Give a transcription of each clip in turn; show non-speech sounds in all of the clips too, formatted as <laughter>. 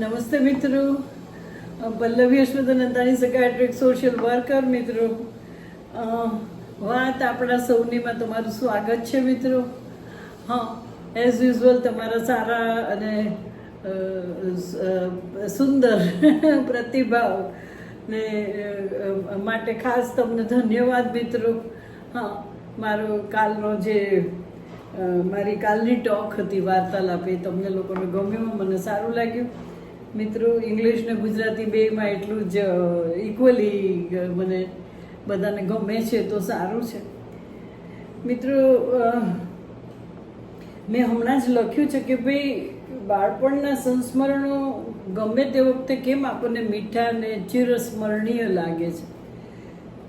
નમસ્તે મિત્રો. Pallavi Ashwatnandani psychiatric social worker મિત્રો. વાત આપણા સૌનીમાં તમારું સ્વાગત છે મિત્રો. હા એઝ યુઝ્યુઅલ તમારા સારા અને સુંદર <laughs> પ્રતિભાવ ને માટે ખાસ તમને ધન્યવાદ મિત્રો. હા, મારો કાલનો જે મારી કાલની ટોક હતી વાર્તાલાપ એ તમને લોકોને ગમ્યું, મને સારું લાગ્યું. મિત્રો ઇંગ્લિશ ને ગુજરાતી બેમાં એટલું જ ઇક્વલી મને બધાને ગમે છે તો સારું છે. મિત્રો મેં હમણાં જ લખ્યું છે કે ભાઈ, બાળપણના સંસ્મરણો ગમે તે વખતે કેમ આપણને મીઠા અને ચિરસ્મરણીય લાગે છે?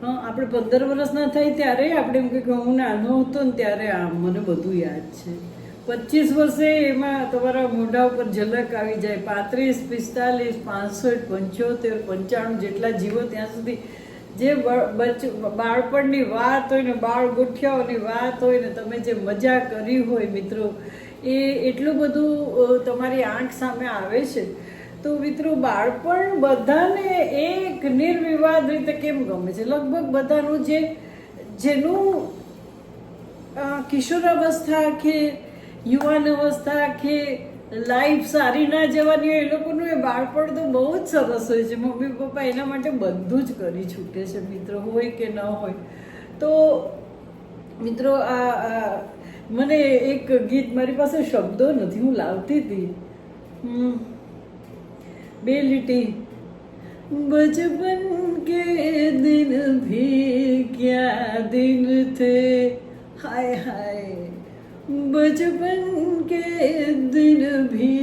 આપણે પંદર વર્ષના થાય ત્યારે આપણે એમ કે હું નાનો હતો ને ત્યારે આમ મને બધું યાદ છે. પચીસ વર્ષે એમાં તમારા મોઢા ઉપર ઝલક આવી જાય. પાંત્રીસ, પિસ્તાલીસ, પાંસઠ, પંચોતેર, પંચાણું જેટલા જીવો ત્યાં સુધી જે બાળપણની વાત હોય ને, બાળ ગોઠિયાઓની વાત હોય ને, તમે જે મજા કરી હોય મિત્રો, એ એટલું બધું તમારી આંખ સામે આવે છે. તો મિત્રો, બાળપણ બધાને એક નિર્વિવાદ રીતે કેમ ગમે છે? લગભગ બધાનું જે, જેનું કિશોરાવસ્થા કે યુવાન અવસ્થા કે લાઈફ સારી ના જવાની હોય એ લોકોનું એ બાળપણ તો બહુ જ સરસ હોય છે મમ્મી પપ્પા એના માટે બધું જ કરી છૂટે છે મિત્રો હોય કે ન હોય તો મિત્રો આ આ મને એક ગીત મારી પાસે શબ્દો નથી હું લાવતી હતી હમ. બે લીટી बचपन के दिन भी क्या दिन थे हाय हाय बचपन के दिन भी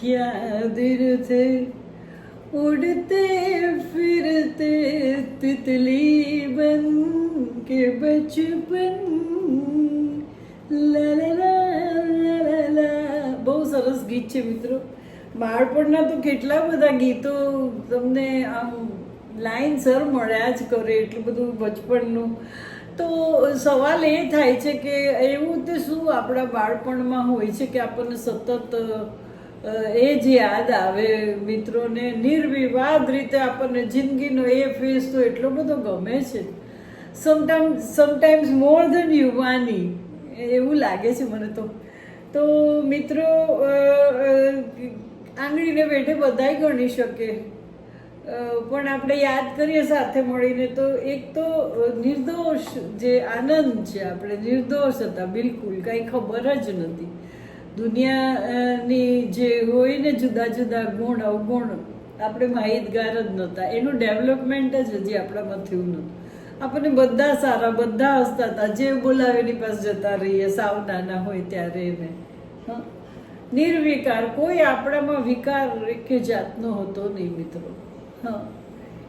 क्या दिन थे उड़ते फिरते तितली बन के बचपन લા લા લા લા લા બહુ સરસ ગીત છે મિત્રો બાળપણના તો કેટલા બધા ગીતો તમને આમ લાઈન સર મળ્યા જ કરે એટલું બધું બચપણનું તો સવાલ એ થાય છે કે એવું તે શું આપણા બાળપણમાં હોય છે કે આપણને સતત એ જ યાદ આવે? મિત્રોને નિર્વિવાદ રીતે આપણને જિંદગીનો એ ફેસ તો એટલો બધો ગમે છે. સમટાઈમ્સ સમટાઈમ્સ મોર ધેન યુવાની. એવું લાગે છે મને તો. તો મિત્રો આંગળીને બેઠે બધાય ગણી શકે. પણ આપણે યાદ કરીએ સાથે મળીને તો એક તો નિર્દોષ જે આનંદ છે, આપણે નિર્દોષ હતા, બિલકુલ કાંઈ ખબર જ નથી. દુનિયાની જે હોય ને જુદા જુદા ગુણ, અવગુણ આપણે માહિતગાર જ નહોતા. એનું ડેવલપમેન્ટ જ હજી આપણામાં થયું નહોતું. આપણને બધા સારા, બધા હસતા હતા. જે બોલાવે એની પાસે જતા રહીએ, સાવ નાના હોય ત્યારે એને? નિર્વિકાર. કોઈ આપણામાં વિકાર કે જાતનો હતો નહીં, મિત્રો.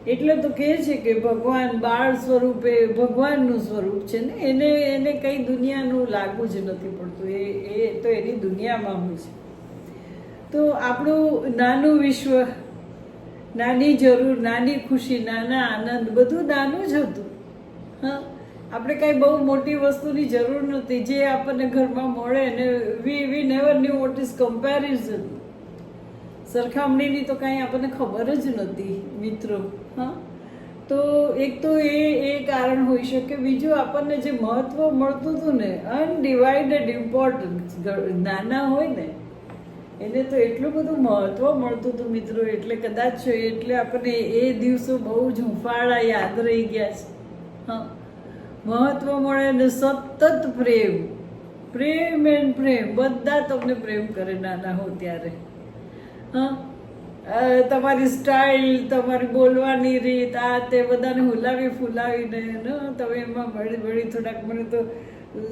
એટલે તો કહે છે કે ભગવાન બાળ સ્વરૂપે ભગવાનનું સ્વરૂપ છે ને, એને એને કંઈ દુનિયાનું લાગુ જ નથી પડતું. એ એ તો એની દુનિયામાં હોય છે. તો આપણું નાનું વિશ્વ, નાની જરૂર, નાની ખુશી, નાના આનંદ બધું નાનું જ હતું. હા. આપણે કાંઈ બહુ મોટી વસ્તુની જરૂર નથી જે આપણને ઘરમાં મળે ને we we never knew what is comparison સરખામણીની તો કાંઈ આપણને ખબર જ નથી મિત્રો. હા? તો એક તો એ એ કારણ હોઈ શકે. બીજું આપણને જે મહત્વ મળતું હતું ને અનડિવાઇડેડ ઇમ્પોર્ટન્સ નાના હોય ને, એને તો એટલું બધું મહત્વ મળતું હતું, મિત્રો. એટલે કદાચ એટલે આપણને એ દિવસો બહુ જ હુંફાળા યાદ રહી ગયા છે. હા? મહત્વ મળે ને સતત પ્રેમ. પ્રેમ એન્ડ પ્રેમ. બધા તમને પ્રેમ કરે નાના હો ત્યારે. તમારી સ્ટાઇલ તમારી બોલવાની રીત આ તે બધાને હુલાવી ફુલાવીને ન તમે એમાં વળી વળી થોડાક મને તો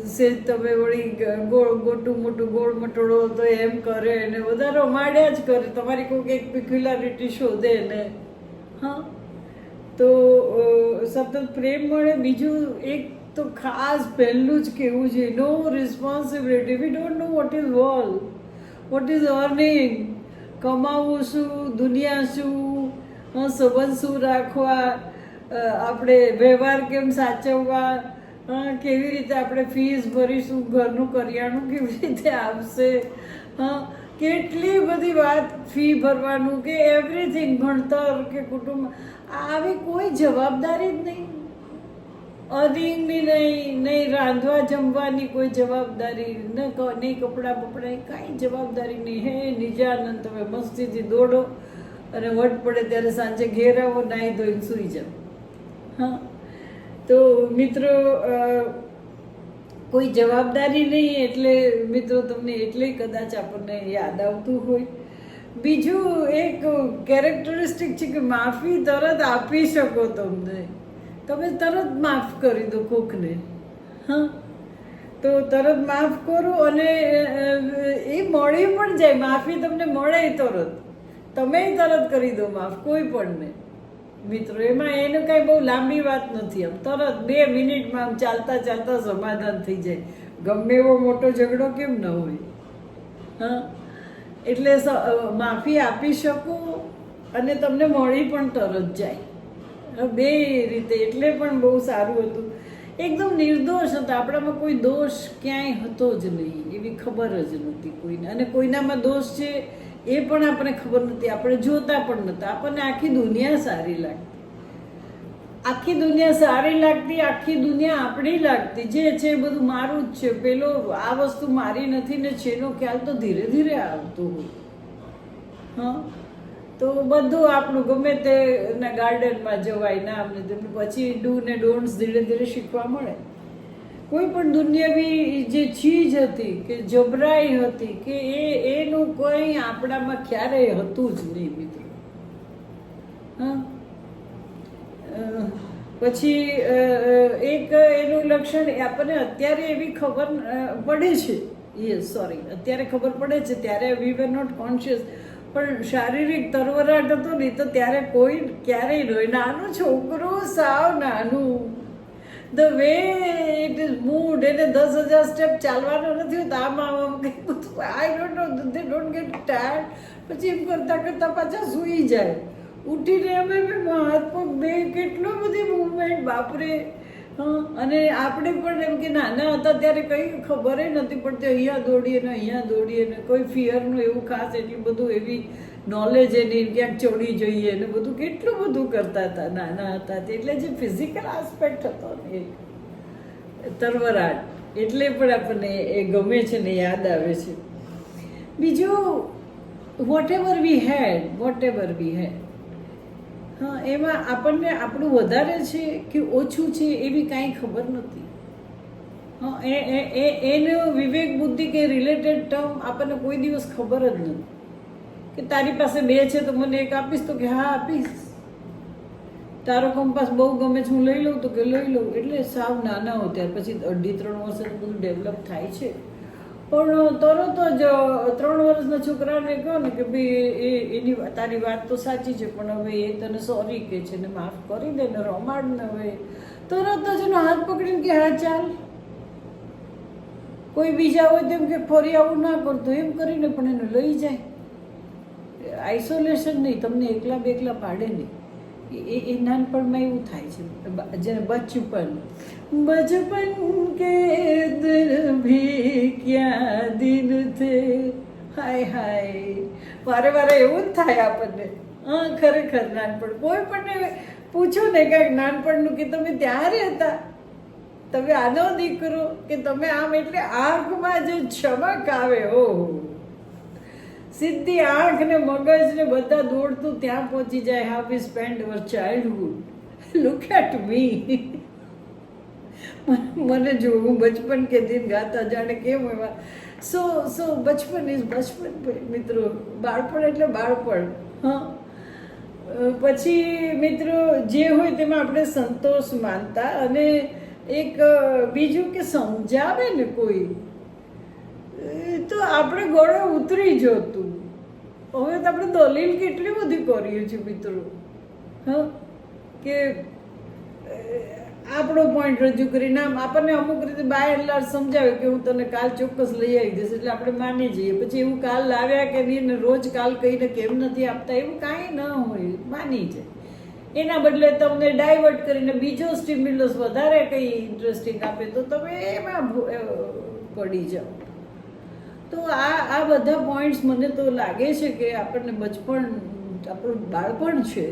સેજ તમે વળી ગોળ ગોટું મોટું ગોળ મટોળો તો એમ કરે ને વધારો માડ્યા જ કરે. તમારી કોઈક એક પિક્યુલારિટી શોધે ને. હા? તો સતત પ્રેમ મળે. બીજું એક તો ખાસ પહેલું જ કહેવું જોઈએ no responsibility we don't know what is wall what is earning કમાવું શું દુનિયા શું સંબંધ શું રાખવા આપણે વ્યવહાર કેમ સાચવવા કેવી રીતે આપણે ફીસ ભરીશું, ઘરનું કરિયાણું કેવી રીતે આવશે કેટલી બધી વાત ફી ભરવાનું કે એવરીથિંગ ભણતર કે કુટુંબ, આવી કોઈ જવાબદારી જ નહીં. અર્નિંગની નહીં નહીં રાંધવા જમવાની કોઈ જવાબદારી ન નહીં કપડાં બપડા, કાંઈ જવાબદારી નહીં. હે, નિજાનંદ, તમે મસ્તીથી દોડો. અને વટ પડે ત્યારે સાંજે ઘેર આવો નાહી ધોઈને સૂઈ જાઓ. હા. તો મિત્રો કોઈ જવાબદારી નહીં, એટલે મિત્રો તમને એટલે કદાચ આપણને યાદ આવતું હોય. બીજું એક કેરેક્ટરિસ્ટિક છે કે માફી તરત આપી શકો તમને. તમે તરત માફ કરી દો કોકને. હા? તો તરત માફ કરો અને એ મળી પણ જાય. માફી તમને મળે તરત. તમે તરત કરી દો માફ, કોઈ પણને મિત્રો, એમાં એનું કાંઈ બહુ લાંબી વાત નથી. આમ તરત બે મિનિટમાં આમ ચાલતા ચાલતા સમાધાન થઈ જાય. ગમે એવો મોટો ઝઘડો કેમ ન હોય. હા? એટલે માફી આપી શકું અને તમને મળી પણ તરત જાય. બે રીતે. એટલે પણ બહુ સારું હતું. એકદમ નિર્દોષ હતા. આપણામાં કોઈ દોષ ક્યાંય હતો જ નહીં. એવી ખબર જ નહોતી કોઈને. અને કોઈનામાં દોષ છે એ પણ આપણને ખબર નથી. આપણે જોતા પણ નહોતા. આપણને આખી દુનિયા સારી લાગતી. આખી દુનિયા સારી લાગતી, આખી દુનિયા આપણી લાગતી. જે છે એ બધું મારું જ છે. પેલો આ વસ્તુ મારી નથી ને છેનો ખ્યાલ તો ધીરે ધીરે આવતો હોય. હા? તો બધું આપણું ગમે તે ગાર્ડનમાં જવાય ના આપણે પછી ડુ ને ડોન્ટ્સ ધીરે ધીરે શીખવા મળે. કોઈ પણ દુનિયાવી જે ચીજ હતી કે જબરાઈ હતી કે એ એનું કોઈ આપણામાં ક્યારેય હતું જ નહીં મિત્રો. હા? પછી એક એનું લક્ષણ આપણને અત્યારે એવી ખબર પડે છે. યસ સોરી અત્યારે ખબર પડે છે, ત્યારે વી વેર નોટ કોન્શિયસ પણ શારીરિક તરવરાટ હતો ને તો ત્યારે કોઈ ક્યારેય નહીં નાનું છોકરું સાવ નાનું. The way it is mood એને દસ હજાર સ્ટેપ ચાલવાનું નથી હોતું. આમ આમ આમ કંઈ બધું. I don't know they don't get tired પછી એમ કરતાં કરતાં પાછા સૂઈ જાય. ઉઠીને અમે હાથ પગ બે કેટલો બધી મૂવમેન્ટ બાપરે. અને આપણે પણ એમ કે નાના હતા ત્યારે કંઈ ખબર નથી પડતી, અહીંયા દોડીએ ને અહીંયા દોડીએ ને કોઈ ફિયરનું એવું ખાસ એટલું બધું એવી નોલેજ એની ક્યાંક ચોડી જોઈએ ને બધું, કેટલું બધું કરતા હતા, નાના હતા એટલે જે ફિઝિકલ આસ્પેક્ટ હતો ને એ. તરવરાટ, એટલે પણ આપણને એ ગમે છે ને યાદ આવે છે. બીજું whatever we had whatever we had એમાં આપણને આપણું વધારે છે કે ઓછું છે એવી કાંઈ ખબર નથી. એ એનો વિવેક બુદ્ધિ કે રિલેટેડ ટર્મ આપણને કોઈ દિવસ ખબર જ નથી. કે તારી પાસે બે છે તો મને એક આપીશ તો કે હા, આપીશ. તારો કંપાસ બહુ ગમે છે, હું લઈ લઉં તો કે લઈ લઉં. એટલે સાવ નાના હો ત્યાર પછી અઢી, ત્રણ વર્ષે બધું ડેવલપ થાય છે. પણ તરત જ ત્રણ વર્ષના છોકરાને કહો ને કે ભાઈ, એ, એની તારી વાત તો સાચી છે, પણ હવે એ તને સોરી કે છે ને માફ કરી દે ને રમાડ ને હવે. તરત જ એનો હાથ પકડીને કે, હા, ચાલ. કોઈ બીજા હોય તેમ કે, ફરી આવું ના કરતો એમ કરીને પણ એને લઈ જાય. આઇસોલેશન નહીં, તમને એકલા બેકલા પાડે નહીં. એ- એ નાનપણમાં એવું થાય છે. જેને બચપન બચપન કે દિન વારે વારે એવું જ થાય આપણને. હા, ખરેખર નાનપણ. કોઈ પણ પૂછો ને કાંઈક નાનપણનું કે તમે ત્યાં હતા? તમે આનો દીકરો કે તમે આમ એટલે આંખમાં જે ચમક આવે? હો સીધી આંખ ને મગજ ને બધા દોડતું ત્યાં પહોંચી જાય we spend our childhood look at me મને જોવું, બચપન કે દિન ગાતા જાણે કેમ એવા? સો સો બચપન ઇઝ બચપન, મિત્રો. બાળપણ એટલે બાળપણ, હા. પછી મિત્રો, જે હોય તેમાં આપણે સંતોષ માનતા અને એક બીજું કે સમજાવે ને કોઈ તો આપણે ગોળે ઉતરી જતું. હવે તો આપણે દલીલ કેટલી બધી કરીએ છીએ મિત્રો. હા. કે આપણો પોઈન્ટ રજૂ કરીને આમ આપણને અમુક રીતે બાય એન્ડ લાર્જ સમજાવે કે હું તને કાલ ચોક્કસ લઈ આવી દઈશ એટલે આપણે માની જઈએ. પછી એવું કાલ લાવ્યા કે નહીં ને રોજ કાલ કહીને કેમ નથી આપતા, એવું કાંઈ ન હોય, માની જાય. એના બદલે તમને ડાયવર્ટ કરીને બીજો સ્ટિમ્યુલસ વધારે કંઈ ઇન્ટરેસ્ટિંગ આપે તો તમે એમાં પડી જાઓ. તો આ આ બધા પોઈન્ટ્સ મને તો લાગે છે કે આપણને બચપણ, આપણું બાળપણ છે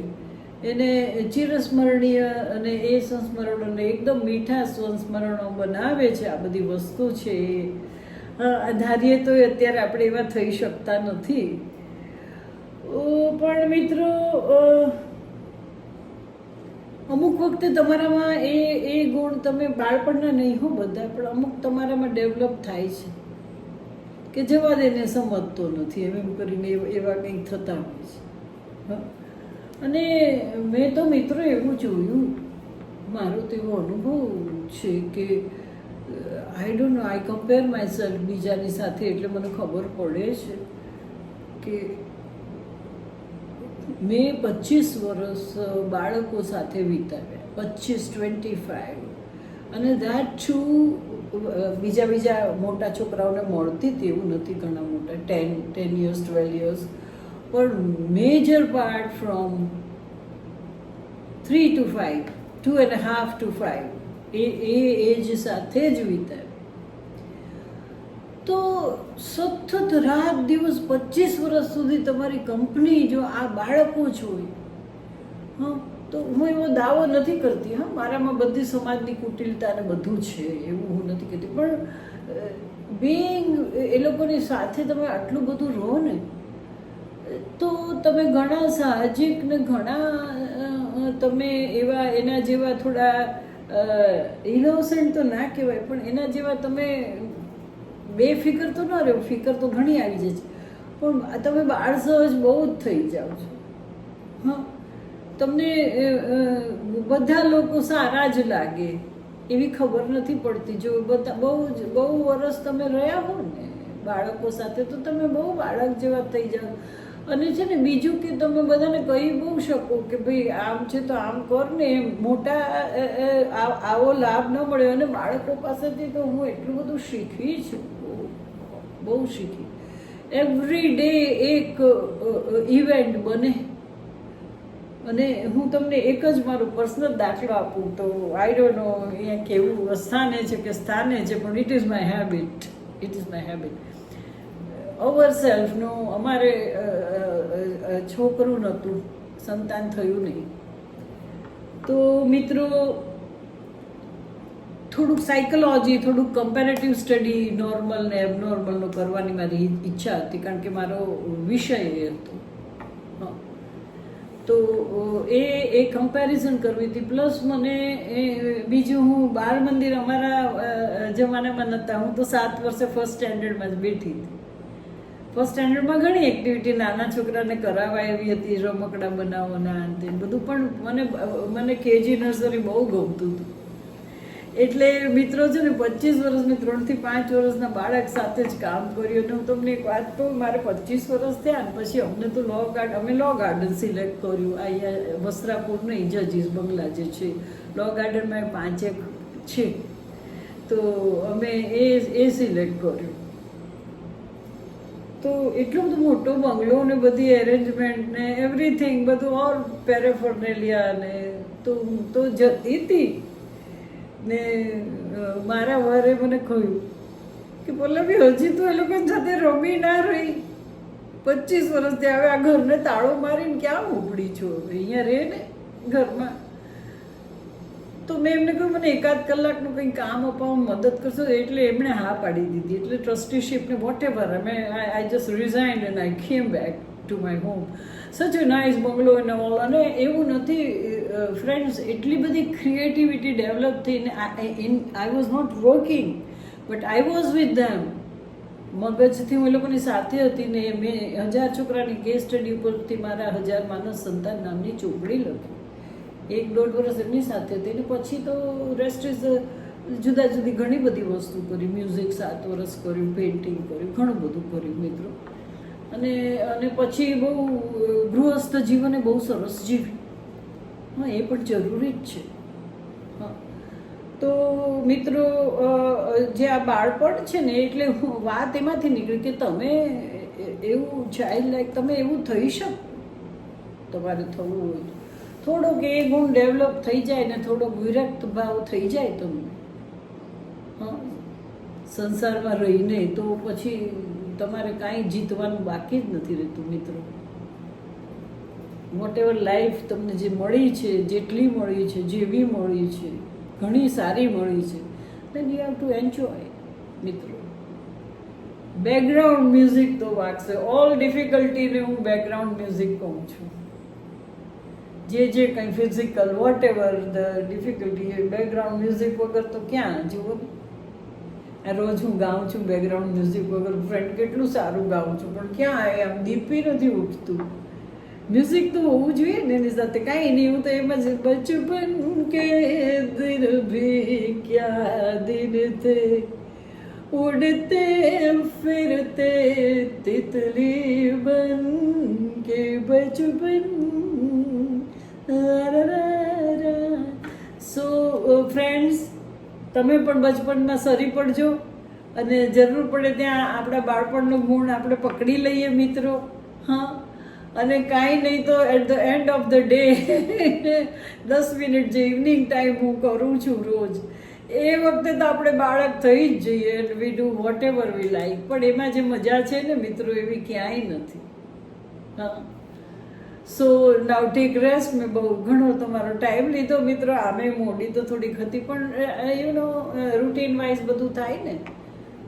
એને ચિરસ્મરણીય અને એ સંસ્મરણોને એકદમ મીઠા સંસ્મરણો બનાવે છે, આ બધી વસ્તુ છે એ. ધારીએ તો અત્યારે આપણે એવા થઈ શકતા નથી. પણ મિત્રો અમુક વખતે તમારામાં એ એ ગુણ તમે બાળપણના નહીં હો બધા, પણ અમુક તમારામાં ડેવલપ થાય છે. કે જવા દેને સમજતો નથી, એમ એમ કરીને એવા કંઈક થતા હોય છે. હા. અને મેં તો મિત્રો એવું જોયું, મારો તો એવો અનુભવ છે કે I don't know I compare myself બીજાની સાથે એટલે મને ખબર પડે છે કે મેં પચીસ વર્ષ બાળકો સાથે વિતાવ્યા, પચીસ ટ્વેન્ટી ફાઈવ અને દેટ છું બીજા બીજા મોટા છોકરાઓને મળતી હતી, એવું નથી ઘણા મોટા ten ten years twelve years પણ major part from three to five two and half to five A A age સાથે જ વિતાવ્યા તો સતત રાત દિવસ પચીસ વર્ષ સુધી તમારી કંપની જો આ બાળકો જ હોય હા તો હું એવો દાવો નથી કરતી હા મારામાં બધી સમાજની કુટિલતા અને બધું છે એવું હું નથી કહેતી પણ બિંગ એ લોકોની સાથે તમે આટલું બધું રહો ને તો તમે ઘણા સાહજિક ને ઘણા તમે એવા, એના જેવા થોડા ઇનોસેન્ટ તો ના કહેવાય, પણ એના જેવા તમે બેફિકર તો ન રહ્યો ફિકર તો ઘણી આવી જાય છે. પણ તમે બાળ સહજ બહુ જ થઈ જાઓ છો. હા. તમને બધા લોકો સારા જ લાગે, એવી ખબર નથી પડતી. જો બધા બહુ જ, બહુ વર્ષ તમે રહ્યા હો ને, બાળકો સાથે, તો તમે બહુ બાળક જેવા થઈ જાઓ. અને છે ને બીજું કે તમે બધાને કહી બહુ શકો કે ભાઈ આમ છે તો આમ કર ને મોટા આવો લાભ ન મળ્યો અને બાળકો પાસેથી તો હું એટલું બધું શીખી છું. બહુ- શીખી. એવરી ડે એક ઇવેન્ટ બને. અને હું તમને એક જ મારો પર્સનલ દાખલો આપું તો આઈ ડોન્ટ નો અહીંયા કેવું સ્થાને છે કે સ્થાને છે, પણ it is my habit it is my habit our સેલ્ફનું અમારે છોકરું નહોતું, સંતાન થયું નહીં. તો મિત્રો, થોડુંક સાયકોલોજી થોડુંક કમ્પેરેટિવ સ્ટડી નોર્મલ ને એબનોર્મલનું કરવાની મારી ઈચ્છા હતી, કારણ કે મારો વિષય એ હતો. તો એ એ કમ્પેરિઝન કરવી હતી પ્લસ મને એ, બીજું હું બાળ મંદિર અમારા જમાનામાં નહોતા, હું તો સાત વર્ષે ફર્સ્ટ સ્ટેન્ડર્ડમાં જ બેઠી હતી. ફર્સ્ટ સ્ટેન્ડર્ડમાં ઘણી એક્ટિવિટી નાના છોકરાને કરાવવા એવી હતી, રમકડા બનાવવાના અંતે બધું, પણ મને મને કેજી નર્સરી બહુ ગમતું હતું. એટલે મિત્રો છે ને, પચીસ વર્ષની, ત્રણથી પાંચ વર્ષના બાળક સાથે જ કામ કર્યું અને હું તમને એક વાત કહું, મારે પચીસ વર્ષ થયા ને પછી અમને તો લો ગાર્ડ અમે લો ગાર્ડન સિલેક્ટ કર્યું. અહીંયા વસ્ત્રાપુરનું ઇજાજીસ બંગલા જે છે લો ગાર્ડનમાં પાંચેક છે. તો અમે એ એ સિલેક્ટ કર્યું. તો એટલો બધો મોટો બંગલો ને બધી એરેન્જમેન્ટ ને એવરીથિંગ બધું ઓર પેરેફર્નેલિયા ને તો હું તો જતી હતી ને મારા વરે મને કહ્યું કે પલ્લવી, હજી તો એ લોકો સાથે રમી ના રહી. પચીસ વર્ષથી હવે આ ઘરને તાળો મારીને ક્યાં ઉપડી છું? અહીંયા રહે ને ઘરમાં. તો મેં એમને કહ્યું, મને એકાદ કલાકનું કંઈ કામ અપાવવામાં મદદ કરશો એટલે એમણે હા પાડી દીધી. એટલે ટ્રસ્ટીશીપને વોટ એવર અમે આઈ જસ્ટ રિઝાઇન્ડ એન્ડ આઈ કેમ back to my home such a nice bungalow and all અને એવું નથી ફ્રેન્ડ્સ એટલી બધી ક્રિએટિવિટી ડેવલપ થઈને in I was not working but I was with them મગજથી હું એ લોકોની સાથે હતી ને મેં હજાર છોકરાની કેસ સ્ટડી ઉપરથી મારા હજાર માનસ સંતાન નામની ચોપડી લખી. એક દોઢ વર્ષ એમની સાથે હતી અને પછી તો રેસ્ટ ઇઝ જુદા જુદી ઘણી બધી વસ્તુ કરી. મ્યુઝિક સાત વર્ષ કર્યું પેઇન્ટિંગ કર્યું, ઘણું બધું કર્યું મિત્રો. અને અને પછી બહુ, ગૃહસ્થ જીવને બહુ સરસ જીવી. હા, એ પણ જરૂરી જ છે. હા. તો મિત્રો જે આ બાળપણ છે ને, એટલે હું વાત એમાંથી નીકળી કે તમે એવું ચાઇલ્ડ લાઈક તમે એવું થઈ શકો. તમારે થવું હોય. થોડોક એ ગુણ ડેવલપ થઈ જાય ને થોડોક વિરક્ત ભાવ થઈ જાય તમને સંસારમાં રહીને તો પછી તમારે કાંઈ જીતવાનું બાકી જ નથી રહેતું મિત્રો. વોટ એવર લાઈફ તમને જે મળી છે, જેટલી મળી છે, જેવી મળી છે, ઘણી સારી મળી છે then you have to enjoy મિત્રો. બેકગ્રાઉન્ડ મ્યુઝિક તો વાગશે. ઓલ ડિફિકલ્ટીને હું બેકગ્રાઉન્ડ મ્યુઝિક કહું છું. જે જે કંઈ physical whatever the difficulty background music વગર તો ક્યાં જુઓ આ રોજ હું ગાઉં છું બેકગ્રાઉન્ડ મ્યુઝિક વગર ફ્રેન્ડ કેટલું સારું ગાઉં છું, પણ ક્યાં એ આમ દીપી નથી ઉઠતું મ્યુઝિક તો હોવું જોઈએ ને, એની સાથે કાંઈ નહીં, હું તો એમ જ બચપન કે દિન ભી ક્યા દિન થે ઉડતે, ફિરતે, તિતલી બન કે બચપન તમે પણ બચપનમાં સરી પડજો અને જરૂર પડે ત્યાં આપણા બાળપણનો ગુણ આપણે પકડી લઈએ મિત્રો, હા? અને કાંઈ નહીં તો at the end of the day દસ મિનિટ જે ઇવનિંગ ટાઈમ હું કરું છું રોજ, એ વખતે તો આપણે બાળક થઈ જ જઈએ and we do whatever we like પણ એમાં જે મજા છે ને મિત્રો, એવી ક્યાંય નથી. હા? સો નાવ ટેક રેસ્ટ મેં બહુ ઘણો તમારો ટાઈમ લીધો મિત્રો. આમે મોડી તો થોડીક હતી, પણ યુ નો રૂટીન વાઇઝ બધું થાય ને,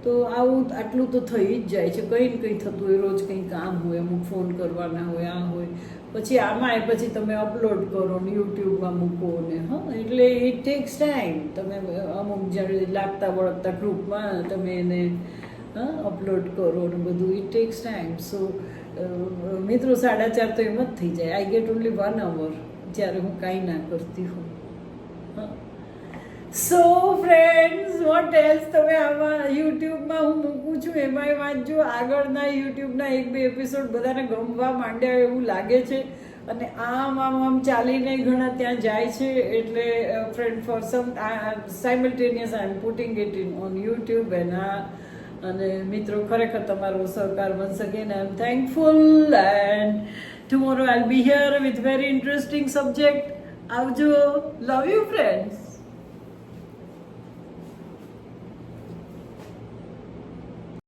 તો આવું આટલું તો થઈ જ જાય છે. કંઈ ને કંઈ થતું હોય, રોજ કંઈ કામ હોય, અમુક ફોન કરવાના હોય, આ હોય. પછી આમાં પછી તમે અપલોડ કરો ને યુટ્યુબમાં મૂકો ને, હા, એટલે ઇટ ટેક્સ ટાઈમ તમે અમુક જ્યારે લાગતા વળગતા ગ્રુપમાં તમે એને અપલોડ કરો ને બધું ઇટ ટેક્સ ટાઈમ સો મિત્રો સાડા ચાર તો એમ જ થઈ જાય. I get only one hour જ્યારે હું કાંઈ ના કરતી હા. સો ફ્રેન્ડ્સ વોટ એલ્સ તમે આમાં યુટ્યુબમાં હું મૂકું છું. એમાંય વાંચજો આગળના યુટ્યુબના એક બે એપિસોડ બધાને ગમવા માંડ્યા એવું લાગે છે. અને આમ આમ આમ ચાલીને ઘણા ત્યાં જાય છે. એટલે friend for some simultaneous I am putting it in on YouTube એના અને મિત્રો, ખરેખર તમારો સહકાર once again I am thankful and tomorrow I be here with very interesting subject આવજો. Love you friends